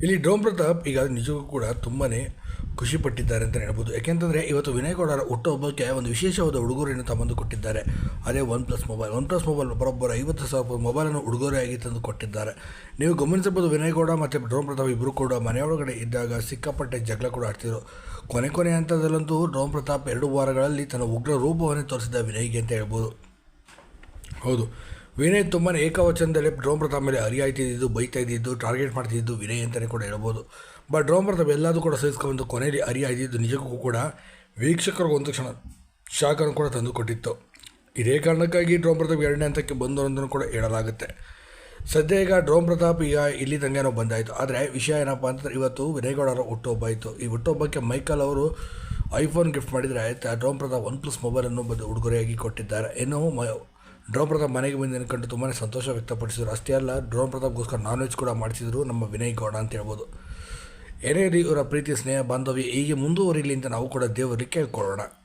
ಇಲ್ಲಿ ಡ್ರೋನ್ ಪ್ರತಾಪ್ ಈಗ ನಿಜಕ್ಕೂ ಕೂಡ ತುಂಬಾ ಖುಷಿಪಟ್ಟಿದ್ದಾರೆ ಅಂತ ಹೇಳ್ಬೋದು. ಯಾಕೆಂತಂದರೆ ಇವತ್ತು ವಿನಯ್ ಗೌಡರ ಹುಟ್ಟುಹಬ್ಬಕ್ಕೆ ಒಂದು ವಿಶೇಷವಾದ ಉಡುಗೊರೆಯನ್ನು ತಮ್ಮಂದು ಕೊಟ್ಟಿದ್ದಾರೆ. ಅದೇ one plus mobile. One plus mobile ಬರೋಬ್ಬರ ಐವತ್ತು ಸಾವಿರ ಮೊಬೈಲನ್ನು ಉಡುಗೊರೆಯಾಗಿ ತಂದು ಕೊಟ್ಟಿದ್ದಾರೆ. ನೀವು ಗಮನಿಸಬಹುದು ವಿನಯ್ ಗೌಡ ಮತ್ತು ಡ್ರೋನ್ ಪ್ರತಾಪ್ ಇಬ್ಬರು ಕೂಡ ಮನೆಯೊಳಗಡೆ ಇದ್ದಾಗ ಸಿಕ್ಕಾಪಟ್ಟೆ ಜಗಳ ಕೂಡ ಆಡ್ತಿದ್ರು. ಕೊನೆ ಕೊನೆ ಹಂತದಲ್ಲಂತೂ ಡ್ರೋಮ್ ಪ್ರತಾಪ್ ಎರಡು ವಾರಗಳಲ್ಲಿ ತನ್ನ ಉಗ್ರ ರೂಪವನ್ನು ತೋರಿಸಿದ ವಿನಯ್ಗೆ ಅಂತ ಹೇಳ್ಬೋದು. ಹೌದು. ವಿನಯ್ ತುಂಬಾ ಏಕವಚನದಲ್ಲಿ ಡ್ರೋನ್ ಪ್ರತಾಪ್ ಮೇಲೆ ಹರಿಯಾಯ್ತಿದ್ದು ಬೈತಾ ಇದ್ದಿದ್ದು ಟಾರ್ಗೆಟ್ ಮಾಡ್ತಿದ್ದು ವಿನಯ್ ಅಂತಲೇ ಕೂಡ ಹೇಳ್ಬೋದು. ಬಟ್ ಡ್ರೋನ್ ಪ್ರತಾಪ್ ಎಲ್ಲದೂ ಕೂಡ ಸಹಿಸ್ಕೊಂಡು ಕೊನೆಯಲ್ಲಿ ಹರಿಯಾಯ್ತಿದ್ದು ನಿಜಕ್ಕೂ ಕೂಡ ವೀಕ್ಷಕರಿಗೆ ಒಂದು ಕ್ಷಣ ಶಾಖನ ಕೂಡ ತಂದುಕೊಟ್ಟಿತ್ತು ಇದೇ ಕಾರಣಕ್ಕಾಗಿ ಡ್ರೋನ್ ಪ್ರತಾಪ್ ಎರಡನೇ ಹಂತಕ್ಕೆ ಬಂದು ಅಂತಲೂ ಕೂಡ ಹೇಳಲಾಗುತ್ತೆ. ಸದ್ಯ ಈಗ ಡ್ರೋಮ್ ಪ್ರತಾಪ್ ಈಗ ಇಲ್ಲಿ ತಂಗೇನೋ ಬಂದಾಯಿತು. ಆದರೆ ವಿಷಯ ಏನಪ್ಪ ಅಂತಂದರೆ ಇವತ್ತು ವಿನಯಗೌಡರ ಹುಟ್ಟುಹಬ್ಬ ಆಯಿತು ಈ ಹುಟ್ಟುಹಬ್ಬಕ್ಕೆ ಮೈಕಲ್ ಅವರು ಐಫೋನ್ ಗಿಫ್ಟ್ ಮಾಡಿದರೆ ಆಯ್ತು? ಡ್ರೋನ್ ಪ್ರತಾಪ್ ಒನ್ ಪ್ಲಸ್ ಮೊಬೈಲನ್ನು ಬಂದು ಉಡುಗೊರೆಯಾಗಿ ಕೊಟ್ಟಿದ್ದಾರೆ ಏನೋ ಡ್ರೋನ್ ಪ್ರತಾಪ್ ಮನೆಗೆ ಬಂದು ಕಂಡು ತುಂಬಾ ಸಂತೋಷ ವ್ಯಕ್ತಪಡಿಸಿದ್ರು. ಅಷ್ಟೇ ಅಲ್ಲ, ಡ್ರೋನ್ ಪ್ರತಾಪ್ಗೋಸ್ಕರ ನಾನ್ ವೆಜ್ ಕೂಡ ಮಾಡಿಸಿದ್ರು ನಮ್ಮ ವಿನಯ್ ಗೌಡ ಅಂತ ಹೇಳ್ಬೋದು. ಇರಲಿ ಇವರ ಪ್ರೀತಿ, ಸ್ನೇಹ, ಬಾಂಧವ್ಯ, ಹೀಗೆ ಮುಂದುವರಿಲಿ ಅಂತ ನಾವು ಕೂಡ ದೇವರಿಗೆ ಕೇಳ್ಕೊಳ್ಳೋಣ.